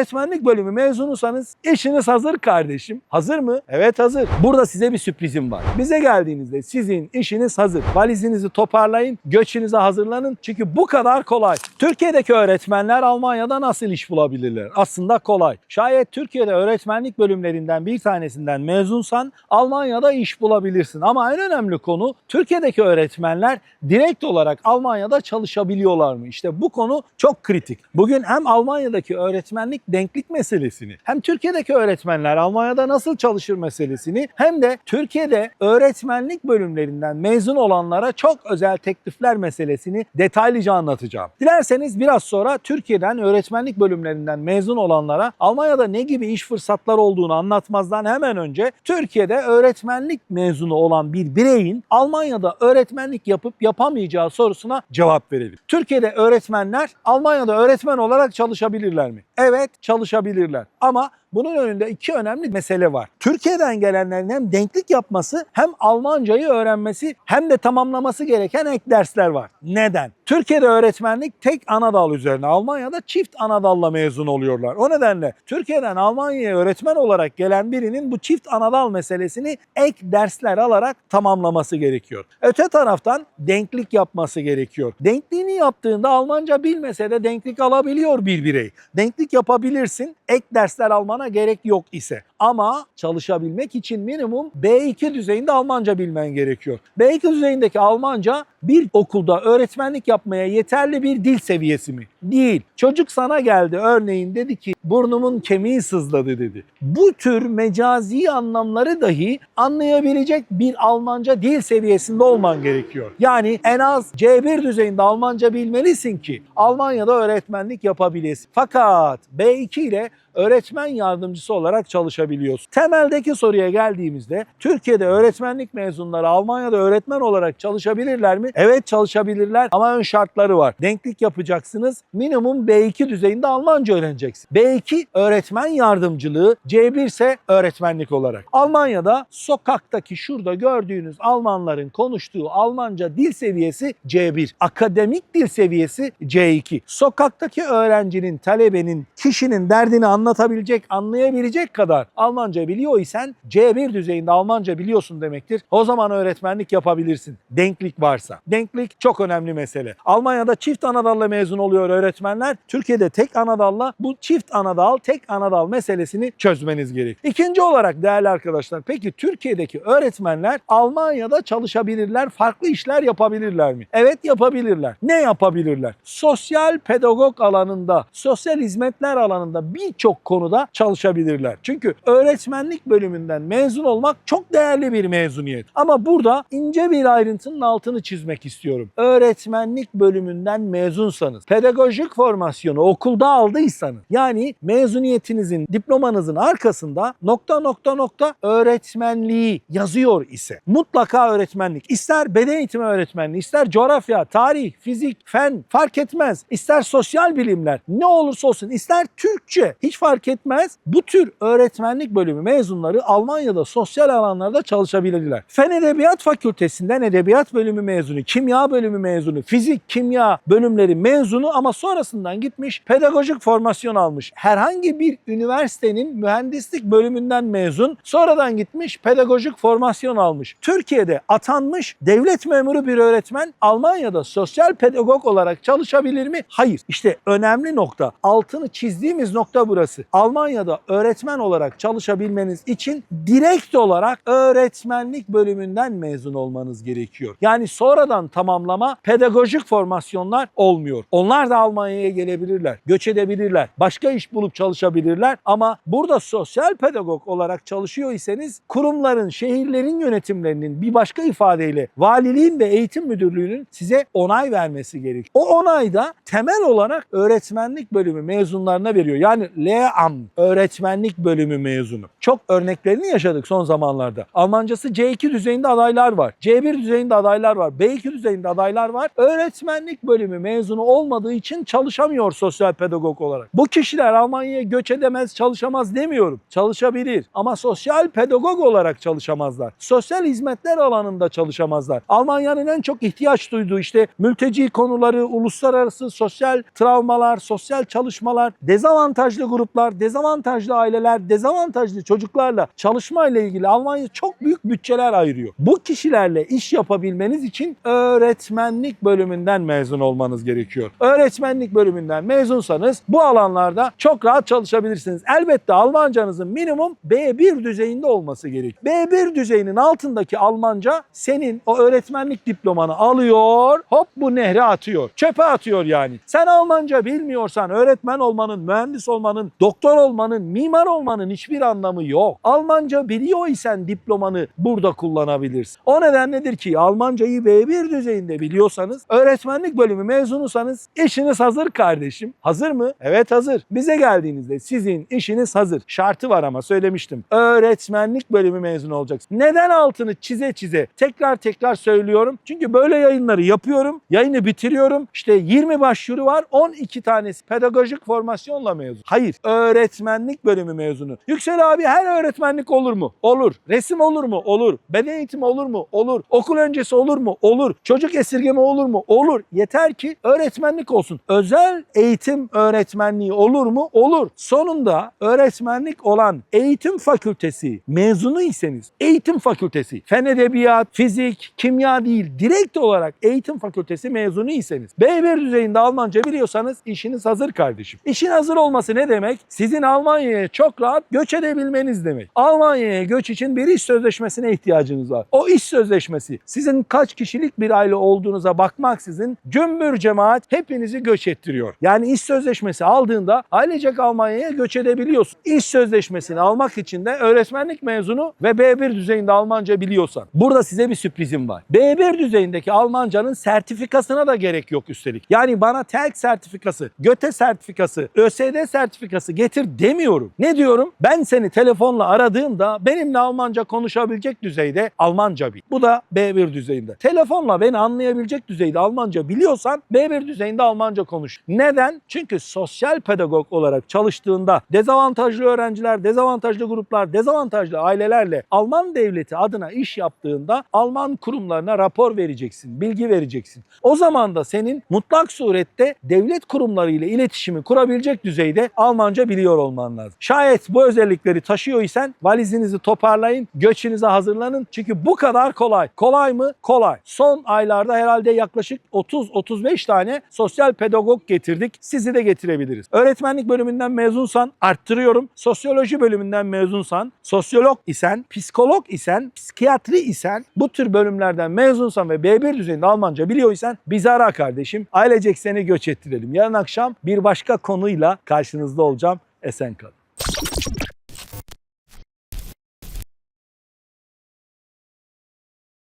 öğretmenlik bölümü mezunusanız işiniz hazır kardeşim. Hazır mı? Evet hazır. Burada size bir sürprizim var. Bize geldiğinizde sizin işiniz hazır. Valizinizi toparlayın, göçünüze hazırlanın. Çünkü bu kadar kolay. Türkiye'deki öğretmenler Almanya'da nasıl iş bulabilirler? Aslında kolay. Şayet Türkiye'de öğretmenlik bölümlerinden bir tanesinden mezunsan Almanya'da iş bulabilirsin. Ama en önemli konu Türkiye'deki öğretmenler direkt olarak Almanya'da çalışabiliyorlar mı? İşte bu konu çok kritik. Bugün hem Almanya'daki öğretmenlik denklik meselesini hem Türkiye'deki öğretmenler Almanya'da nasıl çalışır meselesini hem de Türkiye'de öğretmenlik bölümlerinden mezun olanlara çok özel teklifler meselesini detaylıca anlatacağım. Dilerseniz biraz sonra Türkiye'den öğretmenlik bölümlerinden mezun olanlara Almanya'da ne gibi iş fırsatları olduğunu anlatmazdan hemen önce Türkiye'de öğretmenlik mezunu olan bir bireyin Almanya'da öğretmenlik yapıp yapamayacağı sorusuna cevap verelim. Türkiye'de öğretmenler Almanya'da öğretmen olarak çalışabilirler mi? Evet çalışabilirler ama bunun önünde iki önemli mesele var. Türkiye'den gelenlerin hem denklik yapması hem Almancayı öğrenmesi hem de tamamlaması gereken ek dersler var. Neden? Türkiye'de öğretmenlik tek ana dal üzerine, Almanya'da çift ana dalla mezun oluyorlar. O nedenle Türkiye'den Almanya'ya öğretmen olarak gelen birinin bu çift ana dal meselesini ek dersler alarak tamamlaması gerekiyor. Öte taraftan denklik yapması gerekiyor. Denkliğini yaptığında Almanca bilmese de denklik alabiliyor bir birey. Denklik yapabilirsin, ek dersler almana gerek yok ise. Ama çalışabilmek için minimum B2 düzeyinde Almanca bilmen gerekiyor. B2 düzeyindeki Almanca bir okulda öğretmenlik yapmaya yeterli bir dil seviyesi mi? Değil. Çocuk sana geldi örneğin dedi ki burnumun kemiği sızladı dedi. Bu tür mecazi anlamları dahi anlayabilecek bir Almanca dil seviyesinde olman gerekiyor. Yani en az C1 düzeyinde Almanca bilmelisin ki Almanya'da öğretmenlik yapabilesin. Fakat B2 ile öğretmen yardımcısı olarak çalışabiliyorsun. Temeldeki soruya geldiğimizde Türkiye'de öğretmenlik mezunları Almanya'da öğretmen olarak çalışabilirler mi? Evet çalışabilirler ama ön şartları var. Denklik yapacaksınız. Minimum B2 düzeyinde Almanca öğreneceksin. B2 öğretmen yardımcılığı, C1 ise öğretmenlik olarak. Almanya'da sokaktaki şurada gördüğünüz Almanların konuştuğu Almanca dil seviyesi C1. Akademik dil seviyesi C2. Sokaktaki öğrencinin, talebenin, kişinin derdini anlatabilecek, anlayabilecek kadar Almanca biliyor isen C1 düzeyinde Almanca biliyorsun demektir. O zaman öğretmenlik yapabilirsin. Denklik varsa. Denklik çok önemli mesele. Almanya'da çift anadalla mezun oluyor öğretmenler. Türkiye'de tek anadalla bu çift anadal, tek anadal meselesini çözmeniz gerek. İkinci olarak değerli arkadaşlar peki Türkiye'deki öğretmenler Almanya'da çalışabilirler, farklı işler yapabilirler mi? Evet yapabilirler. Ne yapabilirler? Sosyal pedagog alanında, sosyal hizmetler alanında birçok konuda çalışabilirler. Çünkü öğretmenlik bölümünden mezun olmak çok değerli bir mezuniyet. Ama burada ince bir ayrıntının altını çizmek istiyorum. Öğretmenlik bölümünden mezunsanız, pedagojik formasyonu okulda aldıysanız, yani mezuniyetinizin, diplomanızın arkasında nokta nokta nokta öğretmenliği yazıyor ise mutlaka öğretmenlik. İster beden eğitimi öğretmenliği, ister coğrafya, tarih, fizik, fen fark etmez. İster sosyal bilimler ne olursa olsun, ister Türkçe hiç fark etmez. Bu tür öğretmenlik bölümü mezunları Almanya'da sosyal alanlarda çalışabilirler. Fen Edebiyat Fakültesinden edebiyat bölümü mezunu, kimya bölümü mezunu, fizik, kimya bölümleri mezunu ama sonrasından gitmiş pedagojik formasyon almış. Herhangi bir üniversitenin mühendislik bölümünden mezun, sonradan gitmiş pedagojik formasyon almış. Türkiye'de atanmış devlet memuru bir öğretmen Almanya'da sosyal pedagog olarak çalışabilir mi? Hayır. İşte önemli nokta, altını çizdiğimiz nokta burası. Almanya'da öğretmen olarak çalışabilmeniz için direkt olarak öğretmenlik bölümünden mezun olmanız gerekiyor. Yani sonradan tamamlama pedagojik formasyonlar olmuyor. Onlar da Almanya'ya gelebilirler, göç edebilirler, başka iş bulup çalışabilirler ama burada sosyal pedagog olarak çalışıyor iseniz kurumların, şehirlerin yönetimlerinin bir başka ifadeyle valiliğin ve eğitim müdürlüğünün size onay vermesi gerekiyor. O onay da temel olarak öğretmenlik bölümü mezunlarına veriyor. Yani Lehramt öğretmenlik bölümü mezunu. Çok örneklerini yaşadık son zamanlarda. Almancası C2 düzeyinde adaylar var. C1 düzeyinde adaylar var. B2 B2 düzeyinde adaylar var. Öğretmenlik bölümü mezunu olmadığı için çalışamıyor sosyal pedagog olarak. Bu kişiler Almanya'ya göç edemez, çalışamaz demiyorum. Çalışabilir ama sosyal pedagog olarak çalışamazlar. Sosyal hizmetler alanında çalışamazlar. Almanya'nın en çok ihtiyaç duyduğu işte mülteci konuları, uluslararası sosyal travmalar, sosyal çalışmalar, dezavantajlı gruplar, dezavantajlı aileler, dezavantajlı çocuklarla çalışma ile ilgili Almanya çok büyük bütçeler ayırıyor. Bu kişilerle iş yapabilmeniz için öğretmenlik bölümünden mezun olmanız gerekiyor. Öğretmenlik bölümünden mezunsanız bu alanlarda çok rahat çalışabilirsiniz. Elbette Almancanızın minimum B1 düzeyinde olması gerekiyor. B1 düzeyinin altındaki Almanca senin o öğretmenlik diplomanı alıyor, hop bu nehre atıyor. Çöpe atıyor yani. Sen Almanca bilmiyorsan öğretmen olmanın, mühendis olmanın, doktor olmanın, mimar olmanın hiçbir anlamı yok. Almanca biliyor isen diplomanı burada kullanabilirsin. O nedenledir ki Almancayı B1 düzeyinde biliyorsanız, öğretmenlik bölümü mezunusanız işiniz hazır kardeşim. Hazır mı? Evet hazır. Bize geldiğinizde sizin işiniz hazır. Şartı var ama söylemiştim. Öğretmenlik bölümü mezunu olacaksın. Neden altını çize çize tekrar tekrar söylüyorum? Çünkü böyle yayınları yapıyorum. Yayını bitiriyorum. İşte 20 başvuru var. 12 tanesi pedagojik formasyonla mezun. Hayır. Öğretmenlik bölümü mezunu. Yüksel abi her öğretmenlik olur mu? Olur. Resim olur mu? Olur. Beden eğitimi olur mu? Olur. Okul öncesi olur mu? Olur. Çocuk esirgeme olur mu? Olur. Yeter ki öğretmenlik olsun. Özel eğitim öğretmenliği olur mu? Olur. Sonunda öğretmenlik olan eğitim fakültesi mezunu iseniz eğitim fakültesi fen edebiyat, fizik, kimya değil direkt olarak eğitim fakültesi mezunu iseniz B1 düzeyinde Almanca biliyorsanız işiniz hazır kardeşim. İşin hazır olması ne demek? Sizin Almanya'ya çok rahat göç edebilmeniz demek. Almanya'ya göç için bir iş sözleşmesine ihtiyacınız var. O iş sözleşmesi sizin kaç kişilik bir aile olduğunuza bakmaksızın cümbür cemaat hepinizi göç ettiriyor. Yani iş sözleşmesi aldığında ailecek Almanya'ya göç edebiliyorsun. İş sözleşmesini almak için de öğretmenlik mezunu ve B1 düzeyinde Almanca biliyorsan. Burada size bir sürprizim var. B1 düzeyindeki Almancanın sertifikasına da gerek yok üstelik. Yani bana TELK sertifikası, GÖTE sertifikası, ÖSD sertifikası getir demiyorum. Ne diyorum? Ben seni telefonla aradığımda benimle Almanca konuşabilecek düzeyde Almanca bil. Bu da B1 düzeyinde. Telefonla beni anlayabilecek düzeyde Almanca biliyorsan B1 düzeyinde Almanca konuş. Neden? Çünkü sosyal pedagog olarak çalıştığında dezavantajlı öğrenciler, dezavantajlı gruplar, dezavantajlı ailelerle Alman devleti adına iş yaptığında Alman kurumlarına rapor vereceksin, bilgi vereceksin. O zaman da senin mutlak surette devlet kurumları ile iletişimi kurabilecek düzeyde Almanca biliyor olman lazım. Şayet bu özellikleri taşıyor isen valizinizi toparlayın, göçünüze hazırlanın. Çünkü bu kadar kolay. Kolay mı? Kolay. Son aylarda herhalde yaklaşık 30-35 tane sosyal pedagog getirdik. Sizi de getirebiliriz. Öğretmenlik bölümünden mezunsan arttırıyorum. Sosyoloji bölümünden mezunsan, sosyolog isen, psikolog isen, psikiyatri isen, bu tür bölümlerden mezunsan ve B1 düzeyinde Almanca biliyorsan bizi ara kardeşim. Ailecek seni göç ettirelim. Yarın akşam bir başka konuyla karşınızda olacağım. Esen kalın.